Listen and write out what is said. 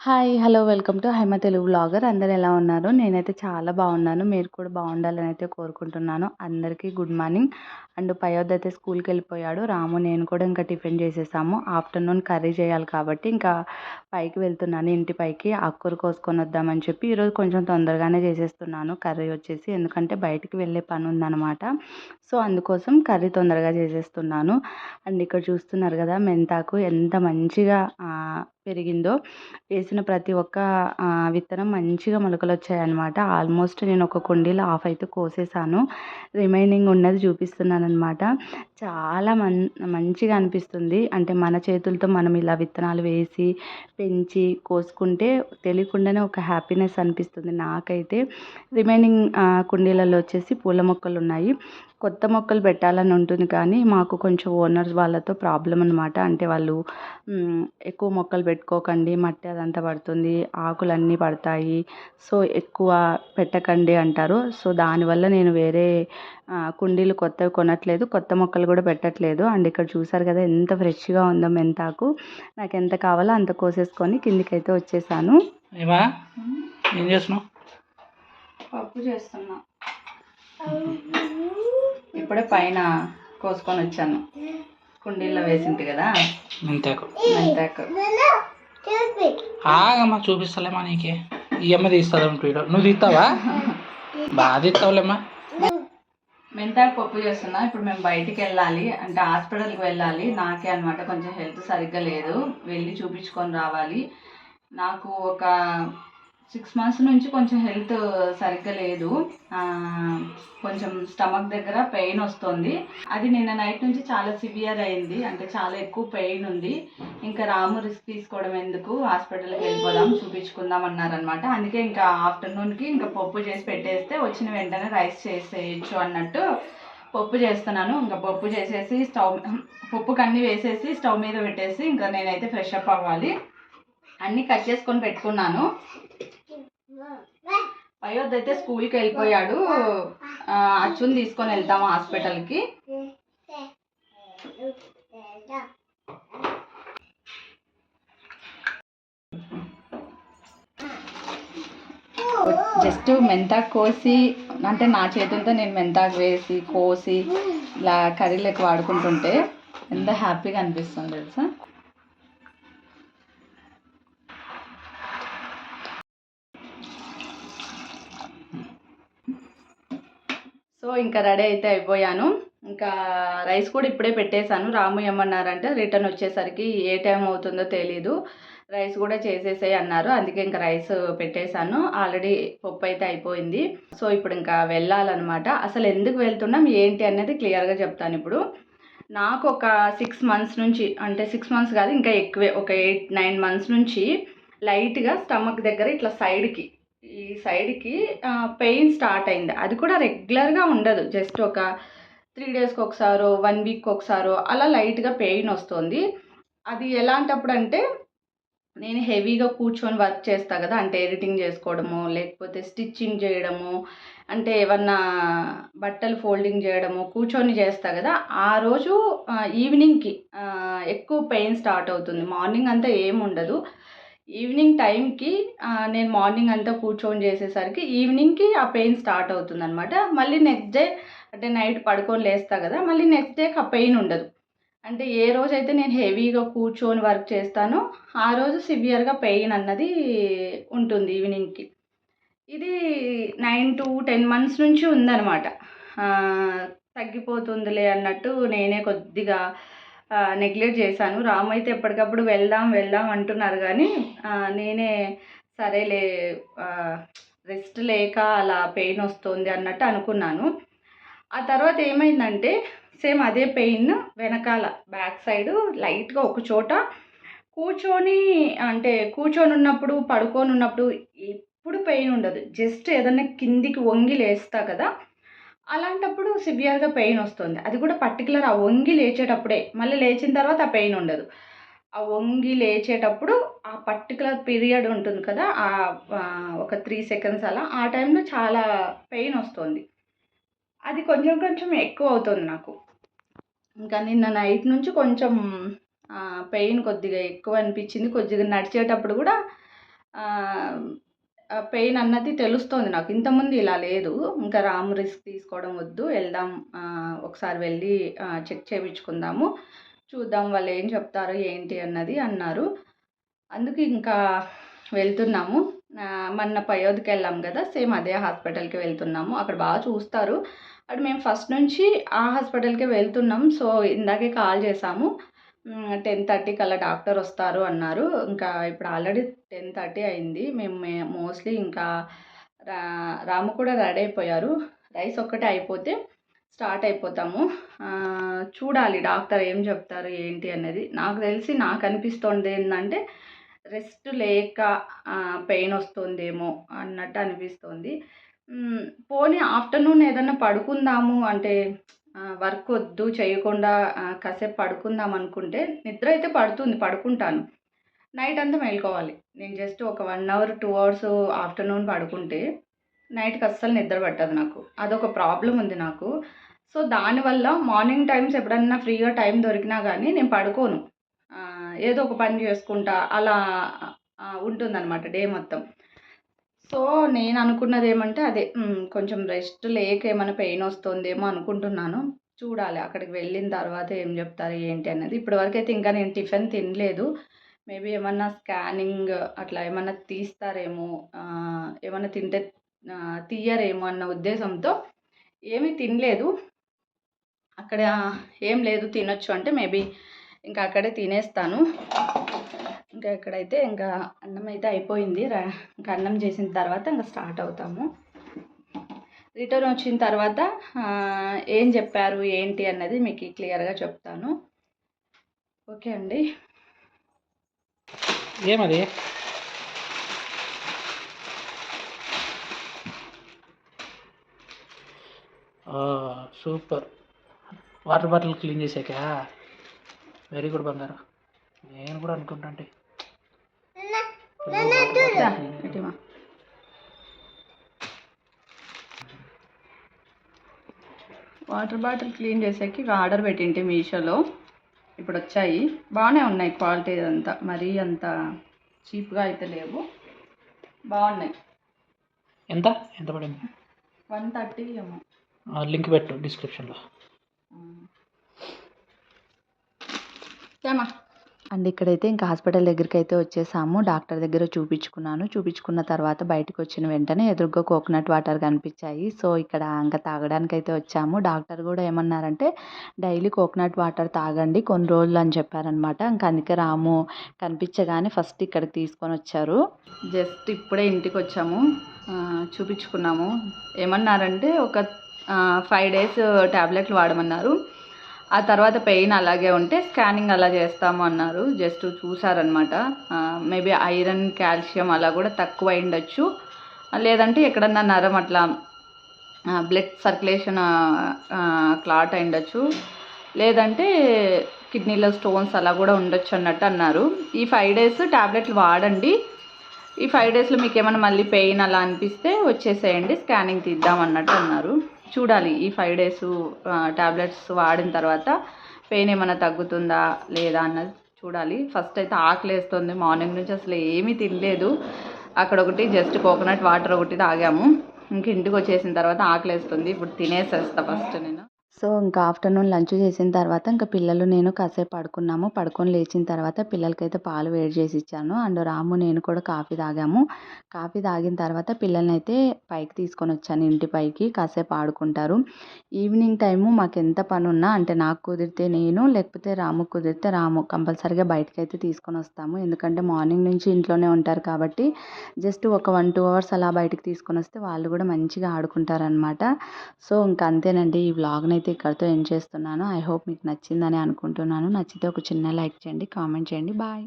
Hi hello welcome to Haima Telugu blogger. అందరు ఎలా ఉన్నారు? నేనైతే చాలా బాగున్నాను. మీరు కూడా బాగుండాలని అయితే కోరుకుంటున్నాను. అందరికీ గుడ్ మార్నింగ్. అండ్ పయోద్ అయితే స్కూల్కి వెళ్ళిపోయాడు. రాము నేను కూడా ఇంకా టిఫిన్ చేసేసాము. ఆఫ్టర్నూన్ కర్రీ చేయాలి కాబట్టి ఇంకా పైకి వెళ్తున్నాను. ఇంటి పైకి ఆకుకూర కోసుకొని వద్దామని చెప్పి ఈరోజు కొంచెం తొందరగానే చేసేస్తున్నాను కర్రీ వచ్చేసి. ఎందుకంటే బయటికి వెళ్ళే పని ఉందన్నమాట. సో అందుకోసం కర్రీ తొందరగా చేసేస్తున్నాను. అండ్ ఇక్కడ చూస్తున్నారు కదా మెంతాకు ఎంత మంచిగా పెరిగిందో వేసిన ప్రతి ఒక్క విత్తనం మంచిగా మొలకలు వచ్చాయన్నమాట ఆల్మోస్ట్ నేను ఒక కుండీలో ఆఫ్ అయితే కోసేసాను. రిమైనింగ్ ఉన్నది చూపిస్తున్నాను అనమాట చాలా మం మంచిగా అనిపిస్తుంది. అంటే మన చేతులతో మనం ఇలా విత్తనాలు వేసి పెంచి కోసుకుంటే తెలియకుండానే ఒక హ్యాపీనెస్ అనిపిస్తుంది నాకైతే. రిమైనింగ్ కుండీలలో వచ్చేసి పూల మొక్కలు ఉన్నాయి కొత్త మొక్కలు పెట్టాలని ఉంటుంది కానీ మాకు కొంచెం ఓనర్స్ వాళ్ళతో ప్రాబ్లం అనమాట అంటే వాళ్ళు ఎక్కువ మొక్కలు పెట్టుకోకండి మట్టి అదంతా పడుతుంది ఆకులన్నీ పడతాయి సో ఎక్కువ పెట్టకండి అంటారు. సో దానివల్ల నేను వేరే కుండీలు కొత్తవి కొనట్లేదు కొత్త మొక్కలు కూడా పెట్టట్లేదు. అండ్ ఇక్కడ చూసారు కదా ఎంత ఫ్రెష్గా ఉందో మెంతాకు. నాకు ఎంత కావాలో అంత కోసేసుకొని కిందికైతే వచ్చేసాను. ఏం చేస్తున్నావు? పప్పు చేస్తున్నా. ఇప్పుడే పైన కోసుకొని వచ్చాను. కుండీల్లో వేసింటి కదా? మెంతాకు. మెంతాకు. ఆగమ్మా చూపిస్తలేమా నీకే? ఈ అమ్మ తీస్తుంది వీడియో నువ్వు తీస్తావా? బాగా తీస్తావులేమ్మా. మెంతాకు పప్పు చేస్తున్నా. ఇప్పుడు మేము బయటికి వెళ్ళాలి. అంటే హాస్పిటల్కి వెళ్ళాలి. నాకే అనమాట కొంచెం హెల్త్ సరిగ్గా లేదు. వెళ్ళి చూపించుకొని రావాలి. నాకు ఒక సిక్స్ మంత్స్ నుంచి కొంచెం హెల్త్ సరిగ్గా లేదు. కొంచెం స్టమక్ దగ్గర పెయిన్ వస్తుంది. అది నిన్న నైట్ నుంచి చాలా సివియర్ అయింది. అంటే చాలా ఎక్కువ పెయిన్ ఉంది. ఇంకా రాము రిస్క్ తీసుకోవడం ఎందుకు? హాస్పిటల్కి వెళ్ళిపోదాం చూపించుకుందాం అన్నారనమాట అందుకే ఇంకా ఆఫ్టర్నూన్కి ఇంకా పప్పు చేసి పెట్టేస్తే వచ్చిన వెంటనే రైస్ చేసేయచ్చు అన్నట్టు పప్పు చేస్తున్నాను. ఇంకా పప్పు చేసేసి స్టవ్ పప్పుకి కన్నీ వేసేసి స్టవ్ మీద పెట్టేసి ఇంకా నేనైతే ఫ్రెష్ అప్ అవ్వాలి. అన్నీ కట్ చేసుకొని పెట్టుకున్నాను. అయోధ్య అయితే స్కూల్కి వెళ్ళిపోయాడు. అచ్చుని తీసుకొని వెళ్తాము హాస్పిటల్కి. జస్ట్ మెంతాకు కోసి అంటే నా చేతులతో నేను మెంతాకు వేసి కోసి ఇలా కర్రీలకు వాడుకుంటుంటే ఎంత హ్యాపీగా అనిపిస్తుంది తెలుసా? సో ఇంకా రెడీ అయితే అయిపోయాను. ఇంకా రైస్ కూడా ఇప్పుడే పెట్టేశాను. రాము ఏమన్నారంటే రిటర్న్ వచ్చేసరికి ఏ టైం అవుతుందో తెలీదు. రైస్ కూడా చేసేసాయి అన్నారు. అందుకే ఇంకా రైస్ పెట్టేశాను. ఆల్రెడీ పప్పు అయితే అయిపోయింది. సో ఇప్పుడు ఇంకా వెళ్ళాలన్నమాట. అసలు ఎందుకు వెళ్తున్నాం ఏంటి అనేది క్లియర్గా చెప్తాను ఇప్పుడు. నాకు ఒక సిక్స్ మంత్స్ నుంచి అంటే సిక్స్ మంత్స్ కాదు ఇంకా ఎక్కువే ఒక ఎయిట్ నైన్ మంత్స్ నుంచి లైట్గా స్టమక్ దగ్గర ఇట్లా సైడ్కి ఈ సైడ్కి పెయిన్ స్టార్ట్ అయింది. అది కూడా రెగ్యులర్గా ఉండదు. జస్ట్ ఒక త్రీ డేస్కి ఒకసారో వన్ వీక్ ఒకసారో అలా లైట్గా పెయిన్ వస్తుంది. అది ఎలాంటప్పుడు అంటే నేను హెవీగా కూర్చొని వర్క్ చేస్తా కదా అంటే ఎడిటింగ్ చేసుకోవడము లేకపోతే స్టిచ్చింగ్ చేయడము అంటే ఏమన్నా బట్టలు ఫోల్డింగ్ చేయడము కూర్చొని చేస్తా కదా ఆ రోజు ఈవినింగ్కి ఎక్కువ పెయిన్ స్టార్ట్ అవుతుంది. మార్నింగ్ అంతా ఏమి ఉండదు. ఈవినింగ్ టైంకి నేను మార్నింగ్ అంతా కూర్చొని చేసేసరికి ఈవినింగ్కి ఆ పెయిన్ స్టార్ట్ అవుతుంది అనమాట మళ్ళీ నెక్స్ట్ డే అంటే నైట్ పడుకొని లేస్తా కదా మళ్ళీ నెక్స్ట్ డేకి ఆ పెయిన్ ఉండదు. అంటే ఏ రోజైతే నేను హెవీగా కూర్చొని వర్క్ చేస్తానో ఆ రోజు సివియర్గా పెయిన్ అన్నది ఉంటుంది ఈవినింగ్కి. ఇది నైన్ టు టెన్ మంత్స్ నుంచి ఉందన్నమాట. తగ్గిపోతుందిలే అన్నట్టు నేనే కొద్దిగా నెగ్లెక్ట్ చేశాను. రామ్ అయితే ఎప్పటికప్పుడు వెళ్దాం వెళ్దాం అంటున్నారు కానీ నేనే సరేలే రెస్ట్ లేక అలా పెయిన్ వస్తుంది అన్నట్టు అనుకున్నాను. ఆ తర్వాత ఏమైందంటే సేమ్ అదే పెయిన్ వెనకాల బ్యాక్ సైడ్ లైట్గా ఒక చోట కూర్చొని అంటే కూర్చొని ఉన్నప్పుడు పడుకొని ఉన్నప్పుడు ఎప్పుడు పెయిన్ ఉండదు. జస్ట్ ఏదన్నా కిందికి వంగి లేస్తా కదా అలాంటప్పుడు సివియర్గా పెయిన్ వస్తుంది. అది కూడా పర్టికులర్ ఆ వంగి లేచేటప్పుడే. మళ్ళీ లేచిన తర్వాత ఆ పెయిన్ ఉండదు. ఆ వంగి లేచేటప్పుడు ఆ పర్టికులర్ పీరియడ్ ఉంటుంది కదా ఆ ఒక త్రీ సెకండ్స్ అలా ఆ టైంలో చాలా పెయిన్ వస్తుంది. అది కొంచెం కొంచెం ఎక్కువ అవుతుంది నాకు. ఇంకా నిన్న నైట్ నుంచి కొంచెం పెయిన్ కొద్దిగా ఎక్కువ అనిపించింది. కొద్దిగా నడిచేటప్పుడు కూడా పెయిన్ అన్నది తెలుస్తోంది నాకు. ఇంతకుముందు ఇలా లేదు. ఇంకా రాము రిస్క్ తీసుకోవడం వద్దు. వెళ్దాం ఒకసారి వెళ్ళి చెక్ చేయించుకుందాము. చూద్దాం వాళ్ళు ఏం చెప్తారు ఏంటి అన్నది అన్నారు. అందుకు ఇంకా వెళ్తున్నాము. మొన్న పయోధికి వెళ్ళాం కదా సేమ్ అదే హాస్పిటల్కి వెళ్తున్నాము. అక్కడ బాగా చూస్తారు. అక్కడ మేము ఫస్ట్ నుంచి ఆ హాస్పిటల్కే వెళ్తున్నాం. సో ఇందాకే కాల్ చేసాము టెన్ థర్టీకి అలా డాక్టర్ వస్తారు అన్నారు. ఇంకా ఇప్పుడు ఆల్రెడీ టెన్ థర్టీ అయింది. మేము మోస్ట్లీ ఇంకా రా రాము కూడా రెడీ అయిపోయారు. రైస్ ఒక్కటే అయిపోతే స్టార్ట్ అయిపోతాము. చూడాలి డాక్టర్ ఏం చెప్తారు ఏంటి అనేది. నాకు తెలిసి నాకు అనిపిస్తుంది ఏంటంటే రెస్ట్ లేక పెయిన్ వస్తుందేమో అన్నట్టు అనిపిస్తుంది. పోనీ ఆఫ్టర్నూన్ ఏదన్నా పడుకుందాము అంటే వర్క్ వద్దు చేయకుండా కాసేపు పడుకుందాం అనుకుంటే నిద్ర అయితే పడుతుంది పడుకుంటాను. నైట్ అంతా మేల్కోవాలి. నేను జస్ట్ ఒక one hour two hours afternoon పడుకుంటే నైట్కి అస్సలు నిద్ర పట్టదు నాకు. అదొక ప్రాబ్లం ఉంది నాకు. సో దానివల్ల మార్నింగ్ టైమ్స్ ఎప్పుడన్నా ఫ్రీగా టైం దొరికినా కానీ నేను పడుకోను. ఏదో ఒక పని చేసుకుంటా అలా ఉంటుందన్నమాట డే మొత్తం. సో నేను అనుకున్నది ఏమంటే అదే కొంచెం రెస్ట్ లేక ఏమైనా పెయిన్ వస్తుందేమో అనుకుంటున్నాను. చూడాలి అక్కడికి వెళ్ళిన తర్వాత ఏం చెప్తారు ఏంటి అనేది. ఇప్పటివరకు అయితే ఇంకా నేను టిఫిన్ తినలేదు. మేబీ ఏమన్నా స్కానింగ్ అట్లా ఏమన్నా తీస్తారేమో ఏమన్నా తింటే తీయరేమో అన్న ఉద్దేశంతో ఏమీ తినలేదు. అక్కడ ఏం లేదు తినొచ్చు అంటే మేబీ ఇంకా అక్కడే తినేస్తాను. ఇంకా ఇక్కడైతే ఇంకా అన్నం అయితే అయిపోయింది ఇంకా అన్నం చేసిన తర్వాత ఇంకా స్టార్ట్ అవుతాము. రిటర్న్ వచ్చిన తర్వాత ఏం చెప్పారు ఏంటి అన్నది మీకు క్లియర్గా చెప్తాను. ఓకే అండి. ఏమది? సూపర్. వాటర్ బాటిల్ క్లీన్ చేసాక? వెరీ గుడ్ బంగారు. నేను కూడా అనుకుంటా అంటే. వాటర్ బాటిల్ క్లీన్ చేసేకి ఇక ఆర్డర్ పెట్టింటి మీషోలో. ఇప్పుడు వచ్చాయి. బాగానే ఉన్నాయి క్వాలిటీ అంతా. మరీ అంత చీప్గా అయితే లేవు. బాగున్నాయి. ఎంత? ఎంత పడింది? వన్ థర్టీ ఏమో. లింక్ పెట్టు డిస్క్రిప్షన్లో. ఏమా? అండ్ ఇక్కడైతే ఇంకా హాస్పిటల్ దగ్గరికి అయితే వచ్చేసాము. డాక్టర్ దగ్గర చూపించుకున్నాను. చూపించుకున్న తర్వాత బయటకు వచ్చిన వెంటనే ఎదురుగా కోకోనట్ వాటర్ కనిపించాయి. సో ఇక్కడ ఇంకా తాగడానికి అయితే వచ్చాము. డాక్టర్ కూడా ఏమన్నారంటే డైలీ కోకోనట్ వాటర్ తాగండి. కొన్ని రోజులు అని చెప్పారనమాట. ఇంకా అందుకే రాము కనిపించగానే ఫస్ట్ ఇక్కడికి తీసుకొని వచ్చారు. జస్ట్ ఇప్పుడే ఇంటికి వచ్చాము. చూపించుకున్నాము. ఏమన్నారంటే ఒక ఫైవ్ డేస్ ట్యాబ్లెట్లు వాడమన్నారు. ఆ తర్వాత పెయిన్ అలాగే ఉంటే స్కానింగ్ అలా చేస్తాము అన్నారు. జస్ట్ చూసారనమాట మేబీ ఐరన్ కాల్షియం అలా కూడా తక్కువ ఉండొచ్చు. లేదంటే ఎక్కడన్నా నరం అట్లా బ్లడ్ సర్క్యులేషన్ క్లాట్ అయిండొచ్చు లేదంటే కిడ్నీలో స్టోన్స్ అలా కూడా ఉండొచ్చు అన్నట్టు అన్నారు. ఈ ఫైవ్ డేస్ ట్యాబ్లెట్లు వాడండి. ఈ ఫైవ్ డేస్లో మీకు ఏమైనా మళ్ళీ పెయిన్ అలా అనిపిస్తే వచ్చేసేయండి. స్కానింగ్ తీద్దాం అన్నట్టు అన్నారు. చూడాలి. ఈ ఫైవ్ డేస్ ట్యాబ్లెట్స్ వాడిన తర్వాత పెయిన్ ఏమైనా తగ్గుతుందా లేదా అన్నది చూడాలి. ఫస్ట్ అయితే ఆకలి వేస్తుంది. మార్నింగ్ నుంచి అసలు ఏమీ తినలేదు. అక్కడ ఒకటి జస్ట్ కోకోనట్ వాటర్ ఒకటి తాగాము. ఇంక ఇంటికి వచ్చేసిన తర్వాత ఆకలి వేస్తుంది. ఇప్పుడు తినేసేస్తా ఫస్ట్ నేను. సో ఇంకా ఆఫ్టర్నూన్ లంచ్ చేసిన తర్వాత ఇంకా పిల్లలు నేను కాసేపు పడుకున్నాము. పడుకొని లేచిన తర్వాత పిల్లలకైతే పాలు వేడి చేసి ఇచ్చాను. అండ్ రాము నేను కూడా కాఫీ తాగాము. కాఫీ తాగిన తర్వాత పిల్లల్ని అయితే పైకి తీసుకొని వచ్చాను. ఇంటి పైకి కాసేపు ఆడుకుంటారు. ఈవినింగ్ టైము మాకు ఎంత పని ఉన్నా అంటే నాకు కుదిరితే నేను లేకపోతే రాము కుదిరితే రాము కంపల్సరీగా బయటకు అయితే తీసుకొని వస్తాము. ఎందుకంటే మార్నింగ్ నుంచి ఇంట్లోనే ఉంటారు కాబట్టి జస్ట్ ఒక వన్ టూ అవర్స్ అలా బయటకు తీసుకొని వస్తే వాళ్ళు కూడా మంచిగా ఆడుకుంటారనమాట సో ఇంకా అంతేనండి. ఈ వ్లాగ్ని అయితే ఇక్కడితో ఎండ్ చేస్తున్నాను. ఐ హోప్ మీకు నచ్చిందని అనుకుంటున్నాను. నచ్చితే ఒక చిన్న లైక్ చేయండి కామెంట్ చేయండి. బాయ్.